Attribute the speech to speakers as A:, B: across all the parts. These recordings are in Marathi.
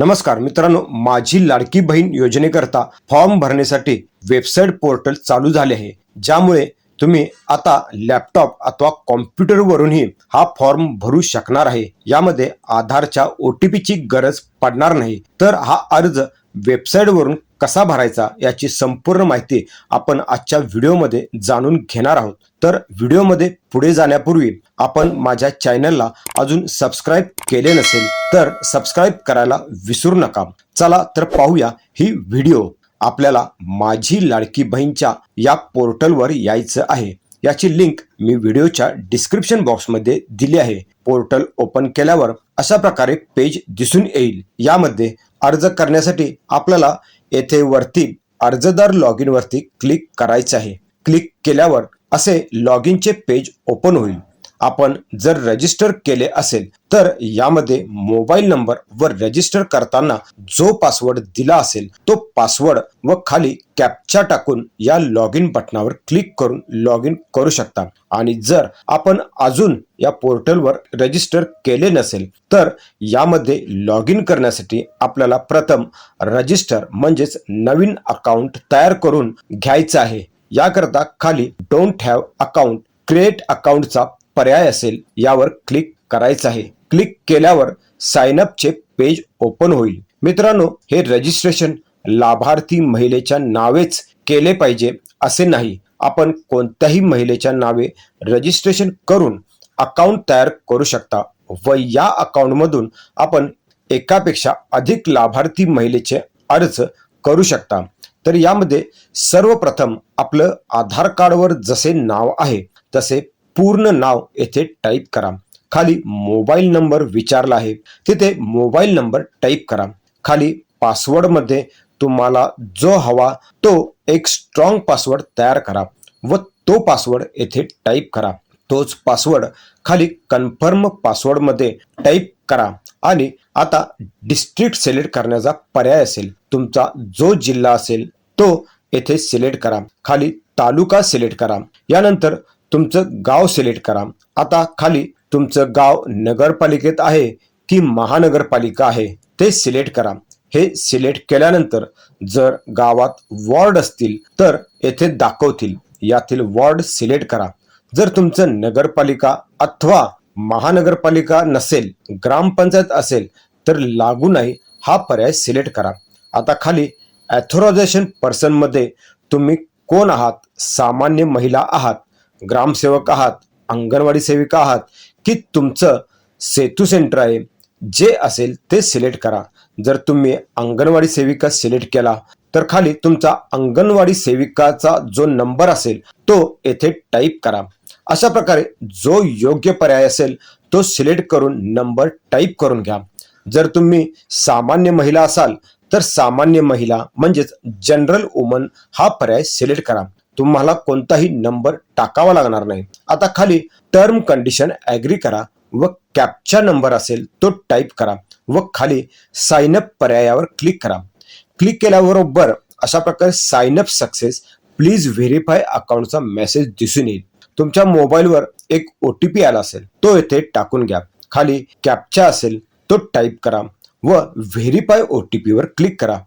A: नमस्कार मित्रांनो माझी लाडकी बहीण योजनेकरता फॉर्म भरण्यासाठी वेबसाईट पोर्टल चालू झाले आहे. ज्यामुळे तुम्ही आता लॅपटॉप अथवा कॉम्प्युटरवरूनही हा फॉर्म भरू शकणार आहे. यामध्ये आधारच्या ओ टी पीची गरज पडणार नाही. तर हा अर्ज वेबसाईटवरून कसा भरायचा याची संपूर्ण माहिती आपण आजच्या व्हिडिओमध्ये जाणून घेणार आहोत. तर व्हिडिओमध्ये पुढे जाण्यापूर्वी आपण माझ्या चॅनलला अजून सबस्क्राईब केले नसेल तर सबस्क्राईब करायला विसरू नका. चला तर पाहूया ही व्हिडिओ. आपल्याला माझी लाडकी बहीणच्या या पोर्टलवर यायचं आहे. याची लिंक मी व्हिडिओच्या डिस्क्रिप्शन बॉक्समध्ये दिली आहे. पोर्टल ओपन केल्यावर अशा प्रकारे पेज दिसून येईल. यामध्ये अर्ज करण्यासाठी आपल्याला येथे वरती अर्जदार लॉग इन वरती क्लिक करायचे आहे. क्लिक केल्यावर असे लॉग इनचे पेज ओपन होईल. आपण जर रजिस्टर केले असेल तर यामध्ये मोबाईल नंबर व रजिस्टर करताना जो पासवर्ड दिला असेल तो पासवर्ड व खाली कॅप्चा टाकून या लॉग इन बटनावर क्लिक करून लॉग इन करू शकता. आणि जर आपण अजून या पोर्टलवर रजिस्टर केले नसेल तर यामध्ये लॉग इन करण्यासाठी आपल्याला प्रथम रजिस्टर म्हणजेच नवीन अकाउंट तयार करून घ्यायचं आहे. याकरता खाली डोंट हॅव अकाउंट क्रिएट अकाउंटचा पर्याय असेल यावर क्लिक करायचं आहे. क्लिक केल्यावर साइन पेज ओपन होईल. मित्रांनो हे रजिस्ट्रेशन लाभार्थी महिलेच्या नावेच केले पाहिजे असे नाही. आपण कोणत्याही महिलेच्या नावे रजिस्ट्रेशन करून अकाउंट तयार करू शकता व या अकाउंटमधून आपण एकापेक्षा अधिक लाभार्थी महिलेचे अर्ज करू शकता. तर यामध्ये सर्वप्रथम आपलं आधार कार्डवर जसे नाव आहे तसे पूर्ण नाव येथे टाईप करा. खाली मोबाईल नंबर विचारला आहे. तिथे मोबाईल नंबर टाईप करा. खाली पासवर्डमध्ये तुम्हाला जो हवा तो एक स्ट्रॉंग पासवर्ड तयार करा व तो पासवर्ड येथे टाईप करा. तोच पासवर्ड खाली कन्फर्म पासवर्डमध्ये टाईप करा. आणि आता डिस्ट्रिक्ट सिलेक्ट करण्याचा पर्याय असेल तुमचा जो जिल्हा असेल तो येथे सिलेक्ट करा. खाली तालुका सिलेक्ट करा. यानंतर तुमचं गाव सिलेक्ट करा. आता खाली तुमचं गाव नगरपालिकेत आहे की महानगरपालिका आहे ते सिलेक्ट करा. हे सिलेक्ट केल्यानंतर जर गावात वॉर्ड असतील तर येथे दाखवतील. यातील वॉर्ड सिलेक्ट करा. जर तुमचं नगरपालिका अथवा महानगरपालिका नसेल ग्रामपंचायत असेल तर लागू नाही हा पर्याय सिलेक्ट करा. आता खाली ॲथोरायझेशन पर्सनमध्ये तुम्ही कोण आहात? सामान्य महिला आहात. ग्रामसेवक आहात अंगणवाडी सेविका आहात की तुमचं सेतू सेंटर आहे जे असेल ते सिलेक्ट करा. जर तुम्ही अंगणवाडी सेविका सिलेक्ट केला तर खाली तुमचा अंगणवाडी सेविकाचा जो नंबर असेल तो येथे टाईप करा. अशा प्रकारे जो योग्य पर्याय असेल तो सिलेक्ट करून नंबर टाईप करून घ्या. जर तुम्ही सामान्य महिला असाल तर सामान्य महिला म्हणजेच जनरल वुमन हा पर्याय सिलेक्ट करा. तुम्हाला कोणताही नंबर टाकावा लागणार नाही. आता खाली टर्म कंडिशन ॲग्री करा व कॅपचा नंबर असेल तो टाईप करा व खाली साइन अप पर्यायावर क्लिक करा. क्लिक केल्याबरोबर अशा प्रकारे sign up success please verify अकाउंटचा message दिसून येईल. तुमच्या मोबाईलवर एक ओ टी पी आला असेल तो येथे टाकून घ्या. खाली कॅपचा असेल तो टाईप करा व व्हेरीफाय ओ टी पीवर क्लिक करा.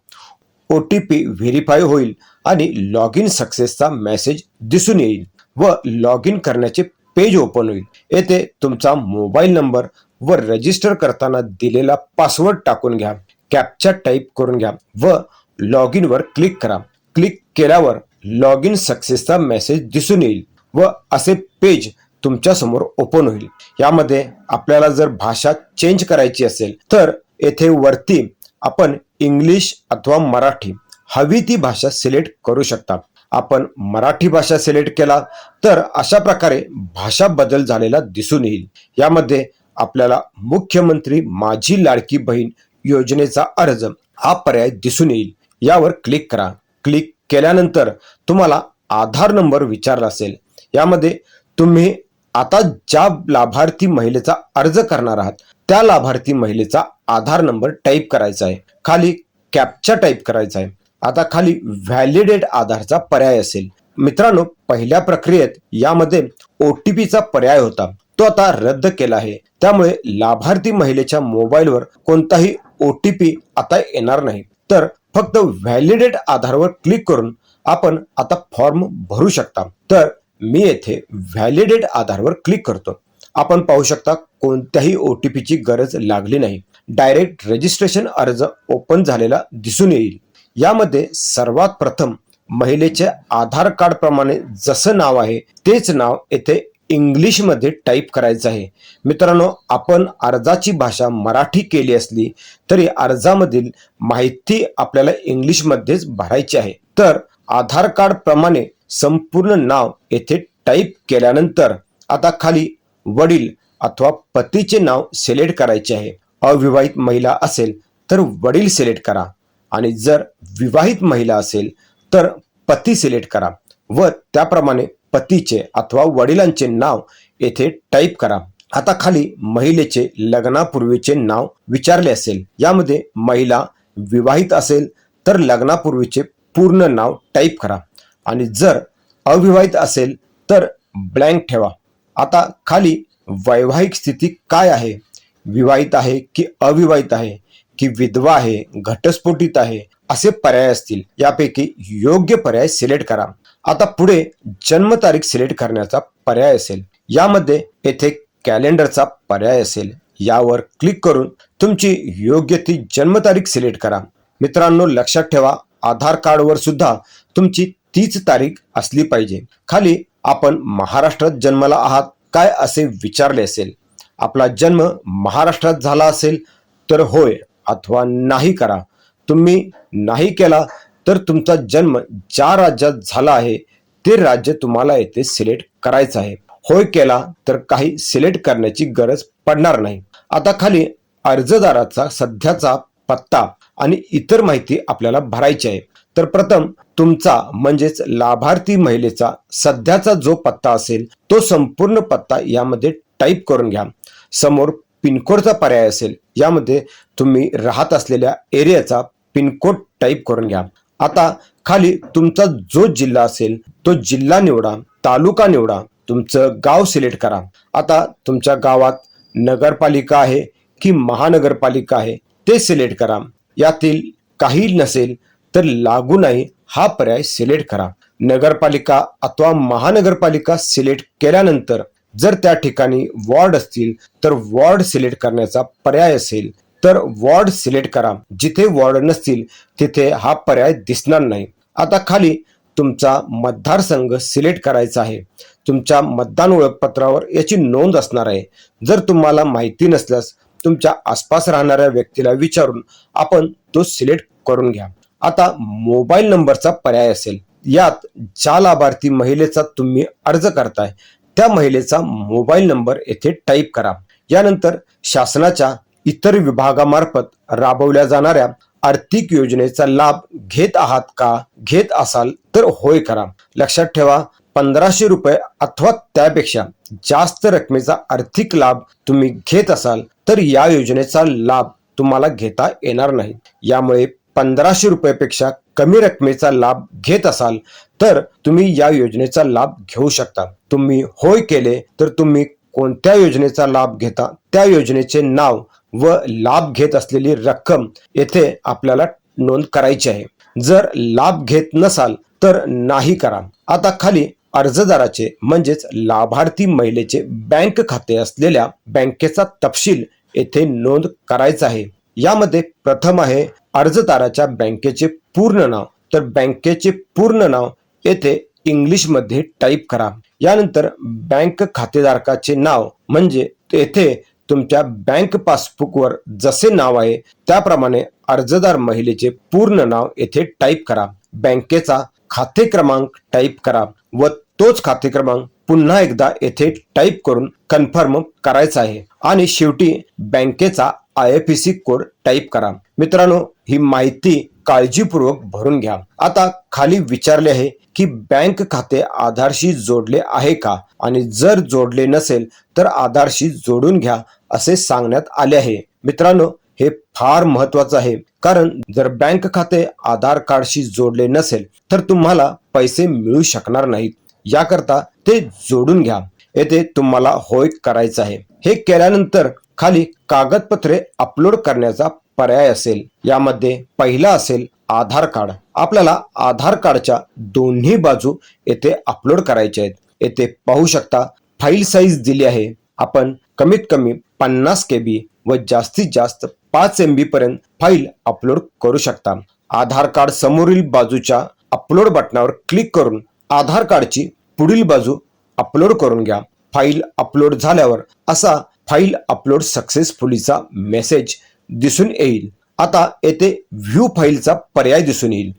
A: ओ टी पी व्हेरीफाय होईल आणि लॉग इन सक्सेसचा मेसेज दिसून येईल व लॉग इन करण्याचे पेज ओपन होईल. येथे तुमचा मोबाईल नंबर व रजिस्टर करताना दिलेला पासवर्ड टाकून घ्या. कॅपचा टाईप करून घ्या व लॉग इनवर क्लिक करा. क्लिक केल्यावर लॉग इन सक्सेसचा मेसेज दिसून येईल व असे पेज तुमच्यासमोर ओपन होईल. यामध्ये आपल्याला जर भाषा चेंज करायची असेल तर येथे वरती आपण इंग्लिश अथवा मराठी हवी ती भाषा सिलेक्ट करू शकता आपण मराठी भाषा सिलेक्ट केला तर अशा प्रकारे भाषा बदल झालेला दिसून येईल. यामध्ये आपल्याला मुख्यमंत्री माझी लाडकी बहीण योजनेचा अर्ज हा पर्याय दिसून येईल. यावर क्लिक करा. क्लिक केल्यानंतर तुम्हाला आधार नंबर विचारला असेल. यामध्ये तुम्ही आता ज्या लाभार्थी महिलेचा अर्ज करणार आहात त्या लाभार्थी महिलेचा आधार नंबर टाईप करायचा आहे. खाली कॅपचा टाईप करायचा आहे. आता खाली व्हॅलिडेट आधारचा पर्याय असेल. मित्रांनो पहिल्या प्रक्रियेत यामध्ये ओ टी पीचा पर्याय होता. तो आता रद्द केला आहे. त्यामुळे लाभार्थी महिलेच्या मोबाईलवर कोणताही ओ टी पी आता येणार नाही. तर फक्त व्हॅलिडेट आधारवर क्लिक करून आपण आता फॉर्म भरू शकता. तर मी येथे व्हॅलिडेट आधारवर क्लिक करतो. आपण पाहू शकता कोणत्याही ओ टी पीची गरज लागली नाही. डायरेक्ट रजिस्ट्रेशन अर्ज ओपन झालेला दिसून येईल. यामध्ये सर्वात प्रथम महिलेचे आधार कार्ड प्रमाणे जसं नाव आहे तेच नाव येथे इंग्लिशमध्ये टाईप करायचं आहे. मित्रांनो आपण अर्जाची भाषा मराठी केली असली तरी अर्जामधील माहिती आपल्याला इंग्लिशमध्येच भरायची आहे. तर आधार कार्ड प्रमाणे संपूर्ण नाव येथे टाईप केल्यानंतर आता खाली वडील अथवा पतीचे नाव सिलेक्ट करायचे आहे. अविवाहित महिला असेल तर वडील सिलेक्ट करा. आणि जर विवाहित महिला असेल तर पती सिलेक्ट करा व त्याप्रमाणे पतीचे अथवा वडिलांचे नाव येथे टाईप करा. आता खाली महिलेचे लग्नापूर्वीचे नाव विचारले असेल. यामध्ये महिला विवाहित असेल तर लग्नापूर्वीचे पूर्ण नाव टाईप करा. आणि जर अविवाहित असेल तर ब्लँक ठेवा. आता खाली वैवाहिक स्थिती काय आहे? विवाहित आहे की अविवाहित आहे की विधवा आहे घटस्फोटित आहे असे पर्याय असतील. यापैकी योग्य पर्याय सिलेक्ट करा. आता पुढे जन्मतारीख सिलेक्ट करण्याचा पर्याय असेल. यामध्ये येथे कॅलेंडरचा पर्याय असेल. यावर क्लिक करून तुमची योग्य ती जन्मतारीख सिलेक्ट करा. मित्रांनो लक्षात ठेवा आधार कार्डवर सुद्धा तुमची तीच तारीख असली पाहिजे. खाली आपण महाराष्ट्रात जन्माला आहात काय असे विचारले असेल? आपला जन्म महाराष्ट्रात झाला असेल तर होय अथवा नाही करा. तुम्ही नाही केला तर तुमचा जन्म ज्या राज्यात झाला आहे ते राज्य तुम्हाला येथे सिलेक्ट करायचं आहे. होय केला तर काही सिलेक्ट करण्याची गरज पडणार नाही. आता खाली अर्जदाराचा सध्याचा पत्ता आणि इतर माहिती आपल्याला भरायची आहे. तर प्रथम तुमचा म्हणजेच लाभार्थी महिलेचा सध्याचा जो पत्ता असेल तो संपूर्ण पत्ता यामध्ये टाईप करून घ्या. समोर पिनकोडचा पर्याय असेल यामध्ये तुम्ही राहत असलेल्या एरियाचा पिनकोड टाईप करून घ्या. आता खाली तुमचा जो जिल्हा असेल तो जिल्हा निवडा तालुका निवडा तुमचं गाव सिलेक्ट करा. आता तुमच्या गावात नगरपालिका आहे की महानगरपालिका आहे ते सिलेक्ट करा. यातील काही नसेल तर लागू नाही हा पर्याय सिलेक्ट करा. नगरपालिका अथवा महानगरपालिका सिलेक्ट केल्यानंतर जर त्या ठिकाणी वॉर्ड असतील तर वॉर्ड सिलेक्ट करण्याचा पर्याय असेल. तर वॉर्ड सिलेक्ट करा. जिथे वॉर्ड नसतील तिथे हा पर्याय दिसणार नाही. आता खाली तुमचा मतदारसंघ सिलेक्ट करायचा आहे. तुमच्या मतदान ओळखपत्रावर याची नोंद असणार आहे. जर तुम्हाला माहिती नसल्यास तुमच्या आसपास राहणाऱ्या व्यक्तीला विचारून आपण तो सिलेक्ट करून घ्या. आता मोबाईल नंबरचा पर्याय असेल. यात ज्या लाभार्थी महिलेचा तुम्ही अर्ज करताय त्या महिलेचा मोबाईल नंबर येथे टाईप करा. यानंतर शासनाच्या इतर विभागामार्फत राबवल्या जाणाऱ्या आर्थिक योजनेचा लाभ घेत आहात का घेत असाल तर होय करा. लक्षात ठेवा पंधराशे रुपये अथवा त्यापेक्षा जास्त रकमेचा आर्थिक लाभ तुम्ही घेत असाल तर या योजनेचा लाभ तुम्हाला घेता येणार नाही. यामुळे पंधराशे रुपयापेक्षा कमी रकमेचा लाभ घेत असाल तर तुम्ही या योजनेचा लाभ घेऊ शकता. तुम्ही होय केले तर तुम्ही कोणत्या योजनेचा लाभ घेता? त्या योजनेचे नाव व लाभ घेत असलेली रक्कम येथे आपल्याला नोंद करायची आहे. जर लाभ घेत नसाल तर नाही करा. आता खाली अर्जदाराचे म्हणजेच लाभार्थी महिलेचे बँक खाते असलेल्या बँकेचा तपशील येथे नोंद करायचा आहे. यामध्ये प्रथम आहे अर्जदाराच्या बँकेचे पूर्ण नाव. तर बँकेचे पूर्ण नाव येथे इंग्लिशमध्ये टाईप करा. यानंतर बँक खातेधारकाचे नाव म्हणजे येथे तुमच्या बँक पासबुकवर जसे नाव आहे त्याप्रमाणे अर्जदार महिलेचे पूर्ण नाव येथे टाईप करा. बँकेचा खाते क्रमांक टाईप करा व तोच खाते क्रमांक पुन्हा एकदा येथे टाईप करून कन्फर्म करायचा आहे. आणि शेवटी बँकेचा I F C code type करा. मित्रांनो ही माहिती काळजीपूर्वक भरून घ्या. आता खाली विचारले आहे की बँक खाते आधारशी जोडले आहे का? आणि जर जोडले नसेल तर आधारशी जोडून घ्या असे सांगण्यात आले आहे. मित्रांनो हे फार महत्वाचं आहे. कारण जर बँक खाते आधार कार्डशी जोडले नसेल तर तुम्हाला पैसे मिळू शकणार नाहीत. याकरता ते जोडून घ्या. येथे तुम्हाला होय करायचं आहे. हे केल्यानंतर खाली कागदपत्रे अपलोड करण्याचा पर्याय असेल यामध्ये पहिला असेल आधार कार्ड. आपल्याला आधार कार्डच्या दोन्ही बाजू येथे अपलोड करायचे आहेत. येथे पाहू शकता फाईल साईज दिली आहे. आपण कमीत कमी पन्नास के बी व जास्तीत जास्त पाच एम बी पर्यंत फाईल अपलोड करू शकता. आधार कार्ड समोरील बाजूच्या अपलोड बटनावर क्लिक करून आधार कार्डची पुढील बाजू अपलोड करून घ्या. फाईल अपलोड झाल्यावर असा फाईल अपलोड सक्सेसफुलीचा मेसेज दिसून येईल. आता येथे व्ह्यू फाईलचा पर्याय दिसून येईल.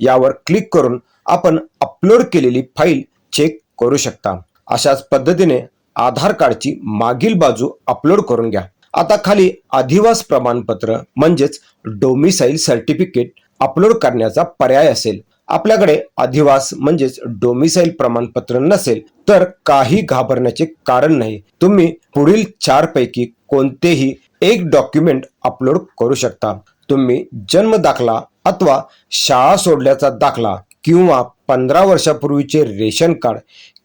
A: यावर क्लिक करून आपण अपलोड केलेली फाईल चेक करू शकता. अशाच पद्धतीने आधार कार्डची मागील बाजू अपलोड करून घ्या. आता खाली अधिवास प्रमाणपत्र म्हणजेच डोमिसाईल सर्टिफिकेट अपलोड करण्याचा पर्याय असेल. आपल्याकडे अधिवास म्हणजेच डोमिसाईल प्रमाणपत्र नसेल तर काही घाबरण्याचे कारण नाही. तुम्ही पुढील चार पैकी कोणतेही एक डॉक्युमेंट अपलोड करू शकता. तुम्ही जन्म दाखला अथवा शाळा सोडल्याचा दाखला किंवा पंधरा वर्षापूर्वीचे रेशन कार्ड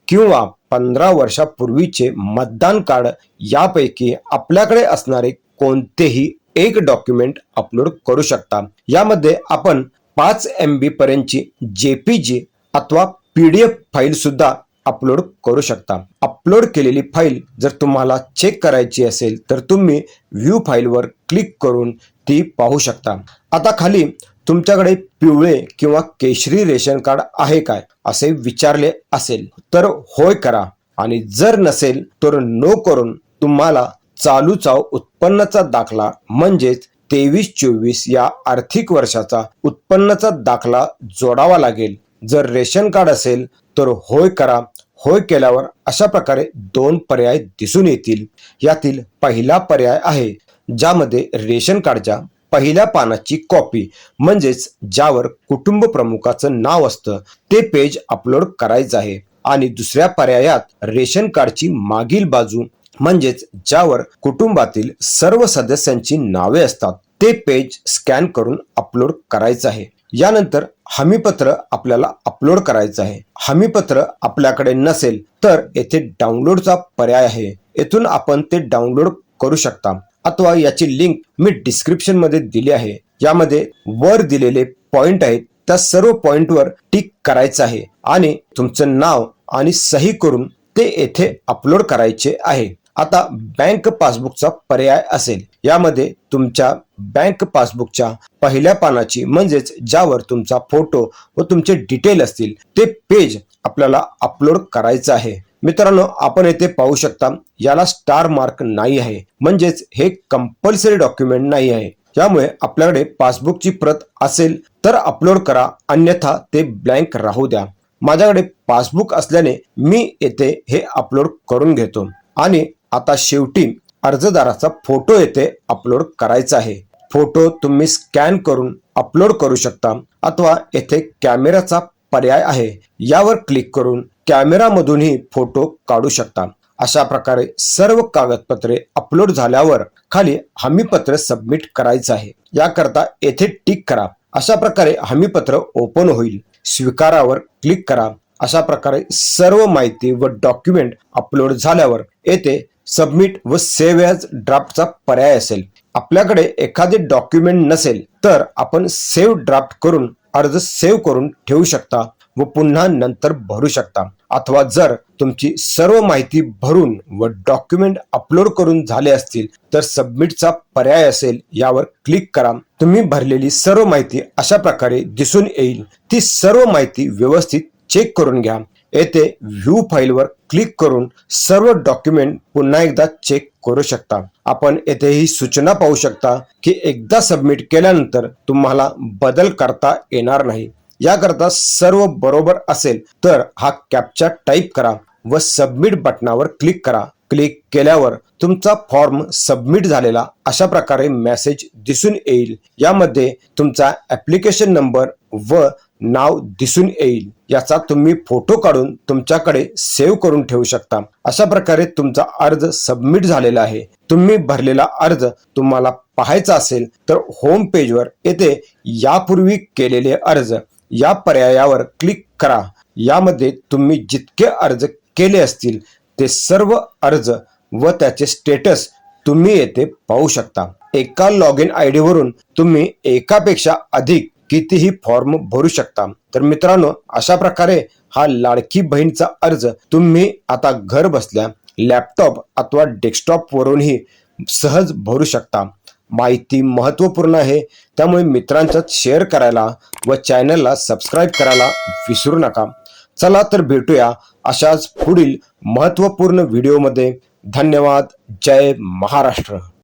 A: किंवा पंधरा वर्षापूर्वीचे मतदान कार्ड यापैकी आपल्याकडे असणारे कोणतेही एक डॉक्युमेंट अपलोड करू शकता. यामध्ये आपण पाच एम बी पर्यंतची जेपीजी अथवा पी डी फाईल सुद्धा अपलोड करू शकता. अपलोड केलेली फाईल जर तुम्हाला चेक करायची असेल तर तुम्ही व्ह्यू फाईलवर क्लिक करून ती पाहू शकता. आता खाली तुमच्याकडे पिवळे किंवा केशरी रेशन कार्ड आहे काय असे विचारले असेल तर होय करा. आणि जर नसेल तर नो करून तुम्हाला चालूचा उत्पन्नाचा दाखला म्हणजेच तेवीस चोवीस या आर्थिक वर्षाचा उत्पन्नाचा दाखला जोडावा लागेल. जर रेशन कार्ड असेल तर होय करा. होय केल्यावर अशा प्रकारे दोन पर्याय दिसून येतील. यातील पहिला पर्याय आहे ज्यामध्ये रेशन कार्डच्या पहिल्या पानाची कॉपी म्हणजेच ज्यावर कुटुंब प्रमुखाचं नाव असतं ते पेज अपलोड करायचं आहे. आणि दुसऱ्या पर्यायात रेशन कार्डची मागील बाजू म्हणजेच ज्यावर कुटुंबातील सर्व सदस्यांची नावे असतात ते पेज स्कॅन करून अपलोड करायचं आहे. यानंतर हमीपत्र आपल्याला अपलोड करायचं आहे. हमीपत्र आपल्याकडे नसेल तर येथे डाउनलोडचा पर्याय आहे. येथून आपण ते डाउनलोड करू शकता. अथवा याची लिंक मी डिस्क्रिप्शनमध्ये दिली आहे. यामध्ये वर दिलेले पॉइंट आहेत. त्या सर्व पॉइंटवर टिक करायचं आहे आणि तुमचं नाव आणि सही करून ते येथे अपलोड करायचे आहे. आता बँक पासबुकचा पर्याय असेल. यामध्ये तुमच्या बँक पासबुकच्या पहिल्या पानाची म्हणजेच ज्यावर तुमचा फोटो व तुमचे डिटेल असतील ते पेज आपल्याला अपलोड करायचं आहे. मित्रांनो आपण येथे पाहू शकता याला स्टार मार्क नाही आहे. म्हणजेच हे कंपल्सरी डॉक्युमेंट नाही आहे. त्यामुळे आपल्याकडे पासबुकची प्रत असेल तर अपलोड करा अन्यथा ते ब्लँक राहू द्या. माझ्याकडे पासबुक असल्याने मी येथे हे अपलोड करून घेतो. आणि आता शेवटी अर्जदाराचा फोटो येथे अपलोड करायचा आहे. फोटो तुम्ही स्कॅन करून अपलोड करू शकता अथवा येथे कॅमेराचा पर्याय आहे. यावर क्लिक करून कॅमेरामधूनही फोटो काढू शकता. अशा प्रकारे सर्व कागदपत्रे अपलोड झाल्यावर खाली हमीपत्र सबमिट करायचं आहे. याकरता येथे टिक करा. अशा प्रकारे हमीपत्र ओपन होईल. स्वीकारावर क्लिक करा. अशा प्रकारे सर्व माहिती व डॉक्युमेंट अपलोड झाल्यावर येथे सबमिट व सेव्ह ॲज ड्राफ्टचा पर्याय असेल. आपल्याकडे एखादे डॉक्युमेंट नसेल तर आपण सेव्ह ड्राफ्ट करून अर्ज सेव्ह करून ठेवू शकता व पुन्हा नंतर भरू शकता. अथवा जर तुमची सर्व माहिती भरून व डॉक्युमेंट अपलोड करून झाले असतील तर सबमिटचा पर्याय असेल यावर क्लिक करा. तुम्ही भरलेली सर्व माहिती अशा प्रकारे दिसून येईल. ती सर्व माहिती व्यवस्थित चेक करून घ्या. येथे व्ह्यू फाईलवर क्लिक करून सर्व डॉक्युमेंट पुन्हा एकदा चेक करू शकता. आपण येथे ही सूचना पाहू शकता की एकदा सबमिट केल्यानंतर तुम्हाला बदल करता येणार नाही. याकरता सर्व बरोबर असेल तर हा कॅप्चा टाईप करा व सबमिट बटनावर क्लिक करा. क्लिक केल्यावर तुमचा फॉर्म सबमिट झालेला अशा प्रकारे मेसेज दिसून येईल. यामध्ये तुमचा ऍप्लिकेशन नंबर व नाव दिसून येईल याचा तुम्ही फोटो काढून तुमच्याकडे सेव्ह करून ठेवू शकता. अशा प्रकारे तुमचा अर्ज सबमिट झालेला आहे. तुम्ही भरलेला अर्ज तुम्हाला पाहायचा असेल तर होम पेजवर येथे यापूर्वी केलेले अर्ज या पर्यायावर क्लिक करा. यामध्ये तुम्ही जितके अर्ज केले असतील ते सर्व अर्ज व त्याचे स्टेटस तुम्ही येथे पाहू शकता. एका लॉग इन आय वरून तुम्ही एकापेक्षा अधिक कितीही फॉर्म भरू शकता. तर मित्रांनो अशा प्रकारे हा लाडकी बहीणचा अर्ज तुम्ही आता घर बसल्या लॅपटॉप अथवा डेस्कटॉप वरूनही सहज भरू शकता. माहिती महत्त्वपूर्ण आहे. त्यामुळे मित्रांच्यात शेअर करायला व चॅनलला सबस्क्राईब करायला विसरू नका. चला तर भेटूया अशाच पुढील महत्त्वपूर्ण व्हिडिओमध्ये. धन्यवाद. जय महाराष्ट्र.